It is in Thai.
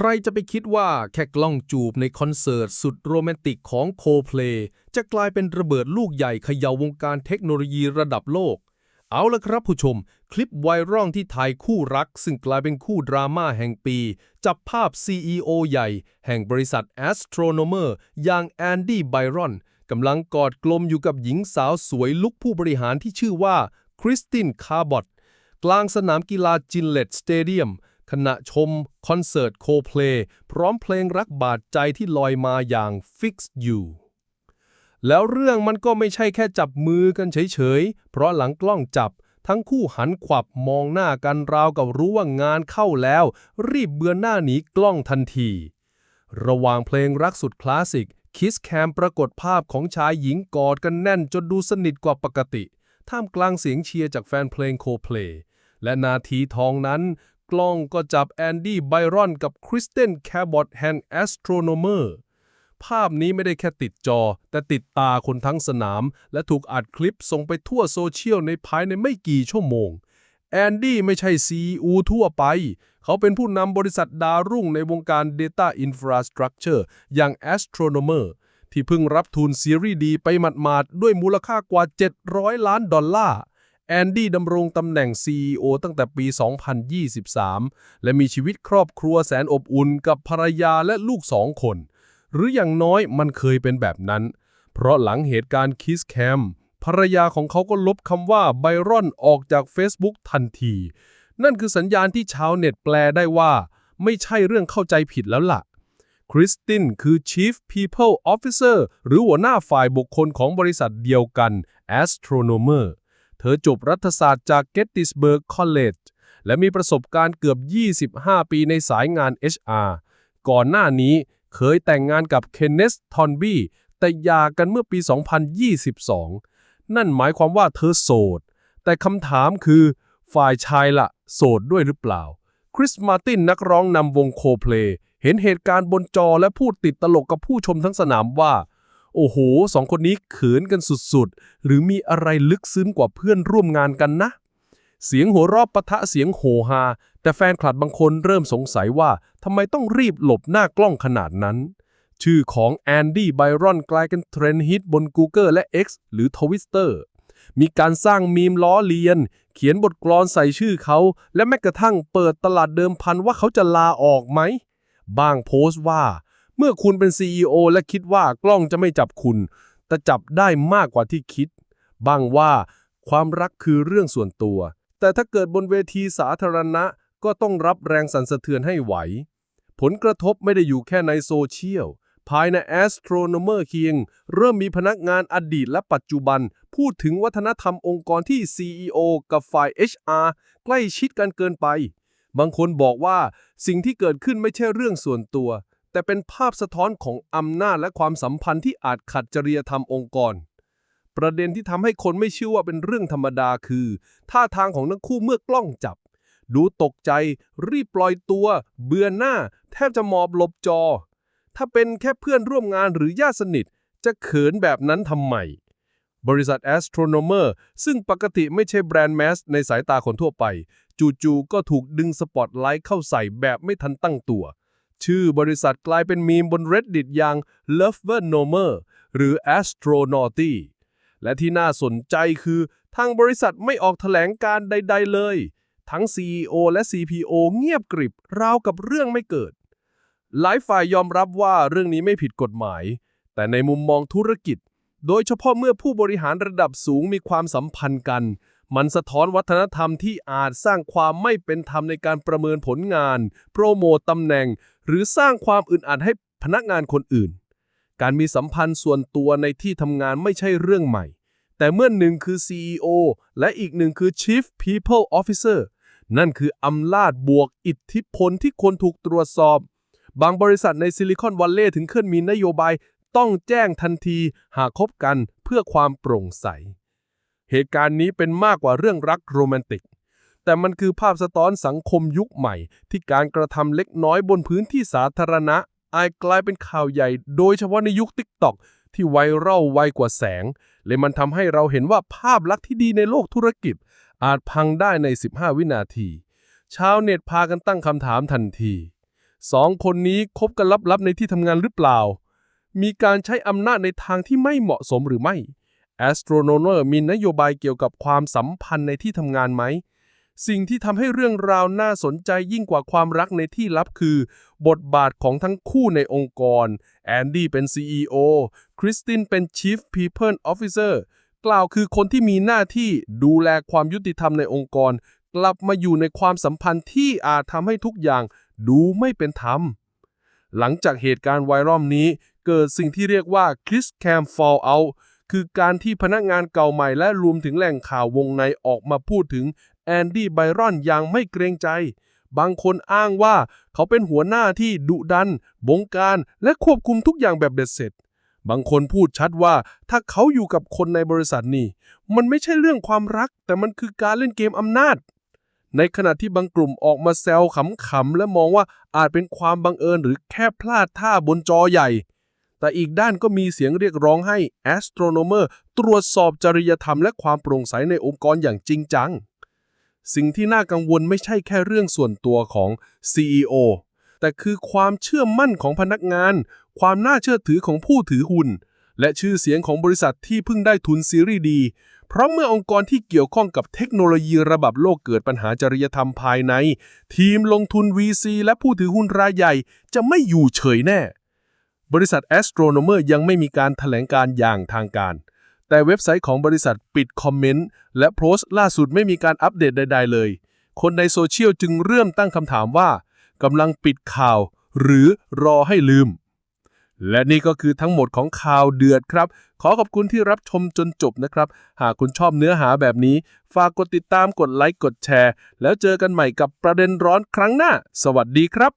ใครจะไปคิดว่าแค่กล้องจูบในคอนเสิร์ตสุดโรแมนติกของโคเพลจะกลายเป็นระเบิดลูกใหญ่เขย่าวงการเทคโนโลยีระดับโลก เอาละครับผู้ชม คลิปไวรัลที่ถ่ายคู่รัก ซึ่งกลายเป็นคู่ดราม่าแห่งปี จับภาพ CEO ใหญ่ แห่งบริษัท Astronomer อย่างแอนดี้ไบรอนกำลังกอดกลมอยู่กับหญิงสาวสวยลุกผู้บริหารที่ชื่อว่าคริสตินคาร์บอตกลางสนามกีฬาจินเลตสเตเดียม ขณะชมคอนเสิร์ตโคเพลพร้อมเพลงรักบาดใจที่ลอยมาอย่าง Fix You แล้วเรื่องมันก็ไม่ใช่แค่จับมือกันเฉยๆ เพราะหลังกล้องจับ ทั้งคู่หันขวับมองหน้ากันราวกับรู้ว่างานเข้าแล้ว รีบเบือนหน้าหนีกล้องทันที ระหว่างเพลงรักสุดคลาสสิกคิสแคมปรากฏภาพของชายหญิงกอดกันแน่นจนดูสนิทกว่าปกติ ท่ามกลางเสียงเชียร์จากแฟนเพลงโคเพลและนาทีทองนั้น กล้องก็จับแอนดี้ไบรอนกับคริสเตนแคบอตแห่งแอสโทรโนเมอร์ภาพนี้ไม่ได้แค่ติดจอ แต่ติดตาคนทั้งสนาม และถูกอัดคลิปส่งไปทั่วโซเชียลในภายในไม่กี่ชั่วโมง แอนดี้ไม่ใช่ CEO ทั่วไป เขาเป็นผู้นำบริษัทดาวรุ่งในวงการ Data Infrastructure อย่าง Astronomer ที่เพิ่งรับทุนซีรีส์ดีไปหมาดๆด้วยมูลค่ากว่า 700 ล้านดอลลาร์ แอนดี้ดำรงตำแหน่ง CEO ตั้งแต่ปี 2023 และมีชีวิตครอบครัวแสนอบอุ่นกับภรรยาและลูกสองคน หรืออย่างน้อยมันเคยเป็นแบบนั้น เพราะหลังเหตุการณ์คิสแคมภรรยาของเขาก็ลบคำว่าไบรอนออกจาก Facebook ทันที นั่นคือสัญญาณที่ชาวเน็ตแปลได้ว่า ไม่ใช่เรื่องเข้าใจผิดแล้วล่ะคริสตินคือ Chief People Officer หรือหัวหน้าฝ่ายบุคคลของบริษัทเดียวกัน Astronomer เธอจบรัฐศาสตร์จาก Gettysburg College และมีประสบการณ์เกือบ 25 ปีในสายงาน HR ก่อนหน้านี้เคยแต่งงานกับเคนเนสทอนบี้แต่หย่ากันเมื่อปี 2022 นั่นหมายความว่าเธอโสด แต่คำถามคือ ฝ่ายชายละโสดด้วยหรือเปล่า คริสมาตินนักร้องนำวงโคเพลเห็นเหตุการณ์บนจอและพูดติดตลกกับผู้ชมทั้งสนามว่า โอ้โหสองคนนี้เขินกันสุดๆ หรือมีอะไรลึกซึ้งกว่าเพื่อนร่วมงานกันนะ เสียงหัวราะปะทะเสียงโหฮา แต่แฟนคลับบางคนเริ่มสงสัยว่าทำไมต้องรีบหลบหน้ากล้องขนาดนั้น ชื่อของแอนดี้ไบรอนกลายเป็นเทรนด์ฮิตบน Google และ X หรือ Twitter มีการสร้างมีมล้อเลียน เขียนบทกลอนใส่ชื่อเขา และแม้กระทั่งเปิดตลาดเดิมพันว่าเขาจะลาออกไหม บางโพสต์ว่า เมื่อคุณเป็น CEO และคิดว่ากล้องจะไม่จับคุณ แต่จับได้มากกว่าที่คิด บ้างว่าความรักคือเรื่องส่วนตัว แต่ถ้าเกิดบนเวทีสาธารณะก็ต้องรับแรงสั่นสะเทือนให้ไหว ผลกระทบไม่ได้อยู่แค่ในโซเชียล ภายใน Astronomer King เริ่มมีพนักงานอดีตและปัจจุบัน พูดถึงวัฒนธรรมองค์กรที่ CEO กับฝ่าย HR ใกล้ชิดกันเกินไป บางคนบอกว่าสิ่งที่เกิดขึ้นไม่ใช่เรื่องส่วนตัว แต่เป็นภาพสะท้อนของอำนาจและความสัมพันธ์ที่อาจขัดจริยธรรมองค์กร ประเด็นที่ทำให้คนไม่เชื่อว่าเป็นเรื่องธรรมดาคือ ท่าทางของทั้งคู่เมื่อกล้องจับ ดูตกใจ รีบปล่อยตัว เบือนหน้า แทบจะหมอบหลบจอ ถ้าเป็นแค่เพื่อนร่วมงานหรือญาติสนิท จะเขินแบบนั้นทำไม บริษัท Astronomer ซึ่งปกติไม่ใช่แบรนด์แมสในสายตาคนทั่วไป จู่ๆก็ถูกดึงสปอตไลท์เข้าใส่แบบไม่ทันตั้งตัว ชื่อบริษัทกลายเป็นมีมบน Reddit อย่าง Lovernomer หรือ Astronauty และที่น่าสนใจคือทางบริษัทไม่ออกแถลงการใด ๆ เลย ทั้ง CEO และ CPO เงียบกริบราวกับเรื่องไม่เกิด หลายฝ่ายยอมรับว่าเรื่องนี้ไม่ผิดกฎหมาย แต่ในมุมมองธุรกิจ โดยเฉพาะเมื่อผู้บริหารระดับสูงมีความสัมพันธ์กัน มันสะท้อนวัฒนธรรมที่อาจสร้างความไม่เป็นธรรมในการประเมินผลงาน โปรโมตตำแหน่ง หรือสร้างความอึดอัดให้พนักงานคนอื่น การมีสัมพันธ์ส่วนตัวในที่ทำงานไม่ใช่เรื่องใหม่ แต่เมื่อหนึ่งคือ CEO และอีกหนึ่งคือ Chief People Officer นั่นคืออำนาจบวกอิทธิพลที่คนถูกตรวจสอบ บางบริษัทในซิลิคอนวัลเลย์ถึงขึ้นมีนโยบายต้องแจ้งทันทีหากคบกันเพื่อความโปร่งใส เหตุการณ์นี้เป็นมากกว่าเรื่องรักโรแมนติก แต่มันคือภาพสะท้อนสังคมยุคใหม่ ที่การกระทำเล็กน้อยบนพื้นที่สาธารณะอาจกลายเป็นข่าวใหญ่ โดยเฉพาะในยุค TikTok ที่ไวรัลไวกว่าแสงเลยมันทำให้เราเห็นว่าภาพลักษณ์ที่ดีในโลกธุรกิจ อาจพังได้ใน 15 วินาที ชาวเน็ตพากันตั้งคำถามทันทีสองคนนี้คบกันลับๆในที่ทำงานหรือเปล่า มีการใช้อำนาจในทางที่ไม่เหมาะสมหรือไม่ Astronomer มีนโยบายเกี่ยวกับความสัมพันธ์ในที่ทำงานไหม สิ่งที่ทำให้เรื่องราวน่าสนใจยิ่งกว่าความรักในที่ลับคือ บทบาทของทั้งคู่ในองค์กร แอนดี้เป็น CEO คริสตินเป็น Chief People Officer กล่าวคือคนที่มีหน้าที่ดูแลความยุติธรรมในองค์กร กลับมาอยู่ในความสัมพันธ์ที่อาจทำให้ทุกอย่างดูไม่เป็นธรรม หลังจากเหตุการณ์ไวรัลนี้ เกิดสิ่งที่เรียกว่า Kiss Cam Fallout คือการที่พนักงานเก่าใหม่และรวมถึงแหล่งข่าววงในออกมาพูดถึงแอนดี้ไบรอนอย่างไม่เกรงใจ บางคนอ้างว่าเขาเป็นหัวหน้าที่ดุดัน บงการและควบคุมทุกอย่างแบบเบ็ดเสร็จ บางคนพูดชัดว่าถ้าเขาอยู่กับคนในบริษัทนี่ มันไม่ใช่เรื่องความรัก แต่มันคือการเล่นเกมอำนาจ ในขณะที่บางกลุ่มออกมาแซวขำๆและมองว่าอาจเป็นความบังเอิญหรือแค่พลาดท่าบนจอใหญ่ แต่อีกด้านก็มีเสียงเรียกร้องให้ Astronomer ตรวจสอบจริยธรรมและความโปร่งใสในองค์กรอย่างจริงจัง สิ่งที่น่ากังวลไม่ใช่แค่เรื่องส่วนตัวของ CEO แต่คือความเชื่อมั่นของพนักงาน ความน่าเชื่อถือของผู้ถือหุ้น และชื่อเสียงของบริษัทที่เพิ่งได้ทุนซีรีส์ดี เพราะเมื่อองค์กรที่เกี่ยวข้องกับเทคโนโลยีระดับโลกเกิดปัญหาจริยธรรมภายใน ทีมลงทุน VC และผู้ถือหุ้นรายใหญ่จะไม่อยู่เฉยแน่ บริษัท Astronomer ยังไม่มีการถแถลงการอย่างทางการ แต่เว็บไซต์ของบริษัทปิดคอมเมนต์และโพสต์ล่าสุดไม่มีการอัปเดตใด ๆ เลย คนในโซเชียลจึงเริ่มตั้งคำถามว่ากำลังปิดข่าว หรือรอให้ลืม และนี่ก็คือทั้งหมดของข่าวเดือดครับ ขอขอบคุณที่รับชมจนจบนะครับ หากคุณชอบเนื้อหาแบบนี้ ฝากกดติดตามกดไลค์กดแชร์ แล้วเจอกันใหม่กับประเด็นร้อนครั้งหน้า สวัสดีครับ